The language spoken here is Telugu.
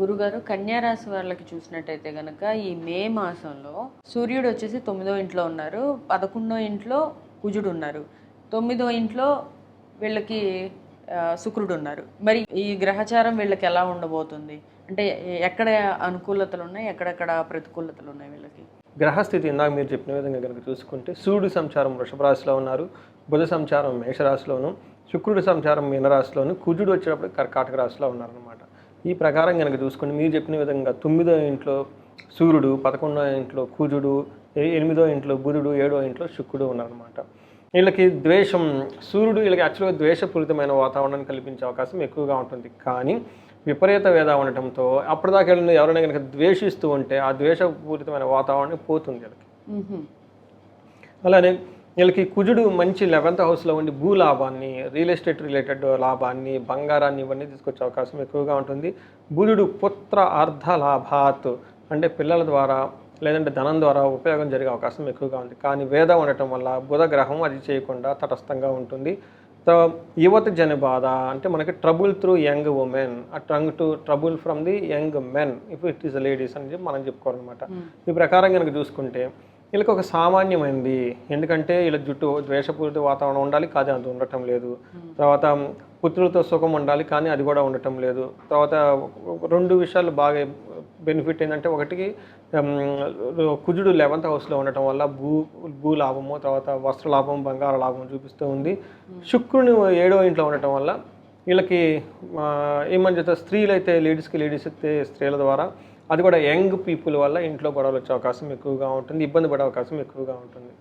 గురుగారు కన్యారాశి వాళ్ళకి చూసినట్టయితే కనుక ఈ మే మాసంలో సూర్యుడు వచ్చేసి తొమ్మిదో ఇంట్లో ఉన్నారు పదకొండో ఇంట్లో కుజుడు ఉన్నారు తొమ్మిదో ఇంట్లో వీళ్ళకి శుక్రుడు ఉన్నారు. మరి ఈ గ్రహచారం వీళ్ళకి ఎలా ఉండబోతుంది? అంటే ఎక్కడ అనుకూలతలు ఉన్నాయి ఎక్కడెక్కడ ప్రతికూలతలు ఉన్నాయి వీళ్ళకి? గ్రహస్థితి ఇందాక మీరు చెప్పిన విధంగా కనుక చూసుకుంటే సూర్యుడు సంచారం వృషభరాశిలో ఉన్నారు బుధ సంచారం మేషరాశిలోను శుక్రుడు సంచారం మీనరాశిలోను కుజుడు వచ్చేటప్పుడు కర్కాటక రాశిలో అన్నమాట ఈ ప్రకారం కనుక చూసుకుంటే మీరు చెప్పిన విధంగా తొమ్మిదో ఇంట్లో సూర్యుడు పదకొండో ఇంట్లో కుజుడు ఎనిమిదో ఇంట్లో బుధుడు ఏడో ఇంట్లో శుక్రుడు ఉన్నారనమాట వీళ్ళకి ద్వేషం సూర్యుడు వీళ్ళకి యాక్చువల్గా ద్వేషపూరితమైన వాతావరణాన్ని కల్పించే అవకాశం ఎక్కువగా ఉంటుంది. కానీ విపరీత వేద ఉండటంతో అప్పటిదాకా వెళ్ళిన ఎవరైనా కనుక ద్వేషిస్తూ ఉంటే ఆ ద్వేషపూరితమైన వాతావరణం పోతుంది వీళ్ళకి. అలానే వీళ్ళకి కుజుడు మంచి లెవెంత్ హౌస్లో ఉండి భూ లాభాన్ని రియల్ ఎస్టేట్ రిలేటెడ్ లాభాన్ని బంగారాన్ని ఇవన్నీ తీసుకొచ్చే అవకాశం ఎక్కువగా ఉంటుంది. బుధుడు పుత్ర అర్ధ లాభాత్ అంటే పిల్లల ద్వారా లేదంటే ధనం ద్వారా ఉపయోగం జరిగే అవకాశం ఎక్కువగా ఉంది. కానీ వేద ఉండటం వల్ల బుధ గ్రహం అది చేయకుండా తటస్థంగా ఉంటుంది. సో యువత జన బాధ అంటే మనకి trouble through young women a throng to trouble from the young men if it is ladies అని చెప్పి మనం చెప్పుకోవాలన్నమాట. ఈ ప్రకారం కనుక చూసుకుంటే వీళ్ళకి ఒక సామాన్యమైనది ఎందుకంటే వీళ్ళ జుట్టు ద్వేషపూరిత వాతావరణం ఉండాలి కానీ అది ఉండటం లేదు. తర్వాత పుత్రులతో సుఖం ఉండాలి కానీ అది కూడా ఉండటం లేదు. తర్వాత రెండు విషయాలు బాగా బెనిఫిట్ ఏంటంటే ఒకటికి కుజుడు లెవెంత్ హౌస్లో ఉండటం వల్ల భూ భూ లాభము తర్వాత వస్త్ర లాభం బంగార లాభం చూపిస్తూ ఉంది. శుక్రుని ఏడో ఇంట్లో ఉండటం వల్ల వీళ్ళకి ఏమని చెప్తారు? స్త్రీలు అయితే లేడీస్కి లేడీస్ అయితే స్త్రీల ద్వారా అది కూడా యంగ్ పీపుల్ వల్ల ఇంట్లో గొడవలు వచ్చే అవకాశం ఎక్కువగా ఉంటుంది ఇబ్బంది పడే అవకాశం ఎక్కువగా ఉంటుంది.